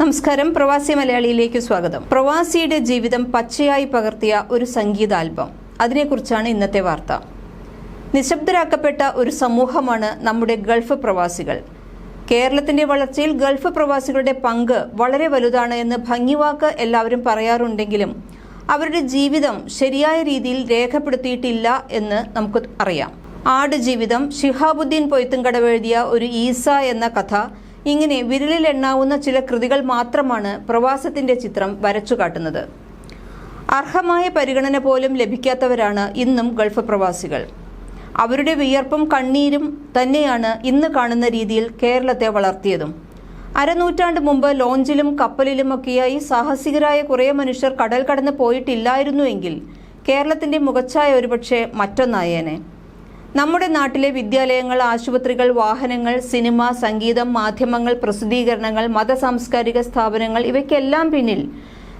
നമസ്കാരം. പ്രവാസി മലയാളിയിലേക്ക് സ്വാഗതം. പ്രവാസിയുടെ ജീവിതം പച്ചയായി പകർത്തിയ ഒരു സംഗീത ആൽബം. അതിനെക്കുറിച്ചാണ് ഇന്നത്തെ വാർത്ത. നിശബ്ദരാക്കപ്പെട്ട ഒരു സമൂഹമാണ് നമ്മുടെ ഗൾഫ് പ്രവാസികൾ. കേരളത്തിന്റെ വളർച്ചയിൽ ഗൾഫ് പ്രവാസികളുടെ പങ്ക് വളരെ വലുതാണ് എന്ന് ഭംഗിവാക്ക് എല്ലാവരും പറയാറുണ്ടെങ്കിലും അവരുടെ ജീവിതം ശരിയായ രീതിയിൽ രേഖപ്പെടുത്തിയിട്ടില്ല എന്ന് നമുക്ക് അറിയാം. ആടുജീവിതം ഷിഹാബുദ്ദീൻ പൊയ്ത്തുംകടവ് എഴുതിയ ഒരു ഈസ എന്ന കഥ ഇങ്ങനെ വിരലിൽ എണ്ണാവുന്ന ചില കൃതികൾ മാത്രമാണ് പ്രവാസത്തിന്റെ ചിത്രം വരച്ചു കാട്ടുന്നത് അർഹമായ പരിഗണന പോലും ലഭിക്കാത്തവരാണ് ഇന്നും ഗൾഫ് പ്രവാസികൾ. അവരുടെ വിയർപ്പും കണ്ണീരും തന്നെയാണ് ഇന്ന് കാണുന്ന രീതിയിൽ കേരളത്തെ വളർത്തിയതും. അരനൂറ്റാണ്ട് മുമ്പ് ലോഞ്ചിലും കപ്പലിലും കപ്പലിലുമൊക്കെയായി സാഹസികരായ കുറേ മനുഷ്യർ കടൽ കടന്ന് പോയിട്ടില്ലായിരുന്നുവെങ്കിൽ കേരളത്തിന്റെ മുഖച്ഛായ ഒരുപക്ഷെ മറ്റൊന്നായേനെ. നമ്മുടെ നാട്ടിലെ വിദ്യാലയങ്ങൾ ആശുപത്രികൾ വാഹനങ്ങൾ സിനിമ സംഗീതം മാധ്യമങ്ങൾ പ്രസിദ്ധീകരണങ്ങൾ മത സാംസ്കാരിക സ്ഥാപനങ്ങൾ ഇവയ്ക്കെല്ലാം പിന്നിൽ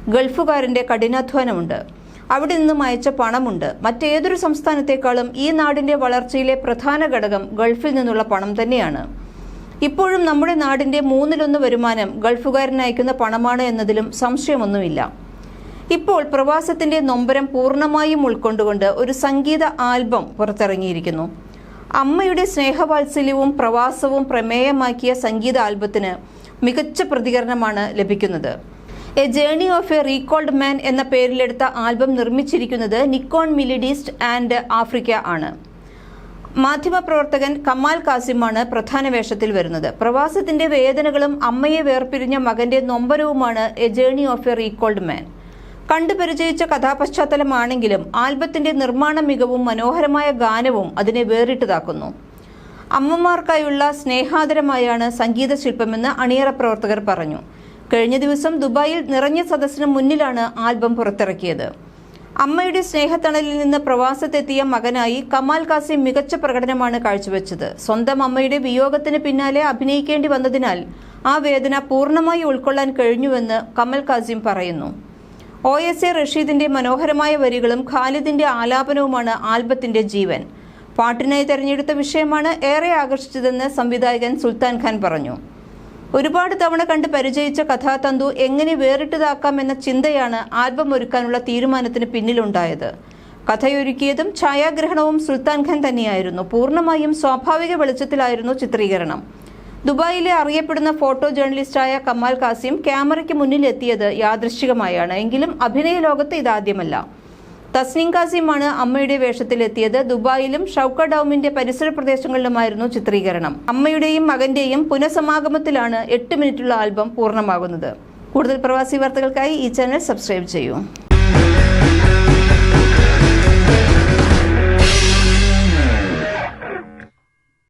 ഗൾഫുകാരന്റെ കഠിനാധ്വാനമുണ്ട്. അവിടെ നിന്നും അയച്ച പണമുണ്ട്. മറ്റേതൊരു സംസ്ഥാനത്തെക്കാളും ഈ നാടിന്റെ വളർച്ചയിലെ പ്രധാന ഘടകം ഗൾഫിൽ നിന്നുള്ള പണം തന്നെയാണ്. ഇപ്പോഴും നമ്മുടെ നാടിന്റെ മൂന്നിലൊന്ന് വരുമാനം ഗൾഫുകാരൻ അയക്കുന്ന പണമാണ് എന്നതിലും സംശയമൊന്നുമില്ല. ഇപ്പോൾ പ്രവാസത്തിന്റെ നൊമ്പരം പൂർണമായും ഉൾക്കൊണ്ടുകൊണ്ട് ഒരു സംഗീത ആൽബം പുറത്തിറങ്ങിയിരിക്കുന്നു. അമ്മയുടെ സ്നേഹവാത്സല്യവും പ്രവാസവും പ്രമേയമാക്കിയ സംഗീത ആൽബത്തിന് മികച്ച പ്രതികരണമാണ് ലഭിക്കുന്നത്. A journey of a recalled man എന്ന പേരിലെടുത്ത ആൽബം നിർമ്മിച്ചിരിക്കുന്നത് നിക്കോൺ മിലിഡിസ്റ്റ് ആൻഡ് ആഫ്രിക്ക ആണ്. മാധ്യമപ്രവർത്തകൻ കമാൽ കാസിമാണ് പ്രധാന വേഷത്തിൽ വരുന്നത്. പ്രവാസത്തിന്റെ വേദനകളും അമ്മയെ വേർപിരിഞ്ഞ മകന്റെ നൊമ്പരവുമാണ് a journey of a recalled man. കണ്ടുപരിചയിച്ച കഥാപശ്ചാത്തലമാണെങ്കിലും ആൽബത്തിന്റെ നിർമ്മാണ മികവും മനോഹരമായ ഗാനവും അതിനെ വേറിട്ടതാക്കുന്നു. അമ്മമാർക്കായുള്ള സ്നേഹാദരമായാണ് സംഗീത ശില്പമെന്ന് അണിയറ പ്രവർത്തകർ പറഞ്ഞു. കഴിഞ്ഞ ദിവസം ദുബായിൽ നിറഞ്ഞ സദസ്സിന് മുന്നിലാണ് ആൽബം പുറത്തിറക്കിയത്. അമ്മയുടെ സ്നേഹത്തണലിൽ നിന്ന് പ്രവാസത്തെത്തിയ മകനായി കമാൽ കാസിം മികച്ച പ്രകടനമാണ് കാഴ്ചവെച്ചത്. സ്വന്തം അമ്മയുടെ വിയോഗത്തിന് പിന്നാലെ അഭിനയിക്കേണ്ടി വന്നതിനാൽ ആ വേദന പൂർണമായി ഉൾക്കൊള്ളാൻ കഴിഞ്ഞുവെന്ന് കമൽ കാസിം പറയുന്നു. ഒ എസ് എ റഷീദിന്റെ മനോഹരമായ വരികളും ഖാലിദിന്റെ ആലാപനവുമാണ് ആൽബത്തിന്റെ ജീവൻ. പാട്ടിനായി തെരഞ്ഞെടുത്ത വിഷയമാണ് ഏറെ ആകർഷിച്ചതെന്ന് സംവിധായകൻ സുൽത്താൻ ഖാൻ പറഞ്ഞു. ഒരുപാട് തവണ കണ്ട് പരിചയിച്ച കഥാതന്തു എങ്ങനെ വേറിട്ടതാക്കാം എന്ന ചിന്തയാണ് ആൽബം ഒരുക്കാനുള്ള തീരുമാനത്തിന് പിന്നിലുണ്ടായത്. കഥയൊരുക്കിയതും ഛായാഗ്രഹണവും സുൽത്താൻ ഖാൻ തന്നെയായിരുന്നു. പൂർണമായും സ്വാഭാവിക വെളിച്ചത്തിലായിരുന്നു ചിത്രീകരണം. ദുബായിലെ അറിയപ്പെടുന്ന ഫോട്ടോ ജേർണലിസ്റ്റായ കമാൽ കാസിം ക്യാമറയ്ക്ക് മുന്നിൽ എത്തിയത് യാദൃശ്ചികമായാണ്. എങ്കിലും അഭിനയ ലോകത്ത് ഇതാദ്യമല്ല തസ്നീം കാസിമാണ് അമ്മയുടെ വേഷത്തിലെത്തിയത് ദുബായിലും ഷൌക്ക ഡൌമിന്റെ പരിസര പ്രദേശങ്ങളിലുമായിരുന്നു ചിത്രീകരണം. അമ്മയുടെയും മകന്റെയും പുനഃസമാഗമത്തിലാണ് എട്ട് മിനിറ്റുള്ള ആൽബം പൂർണമാകുന്നത്. കൂടുതൽ പ്രവാസി വാർത്തകൾക്കായി ഈ ചാനൽ സബ്സ്ക്രൈബ് ചെയ്യൂ.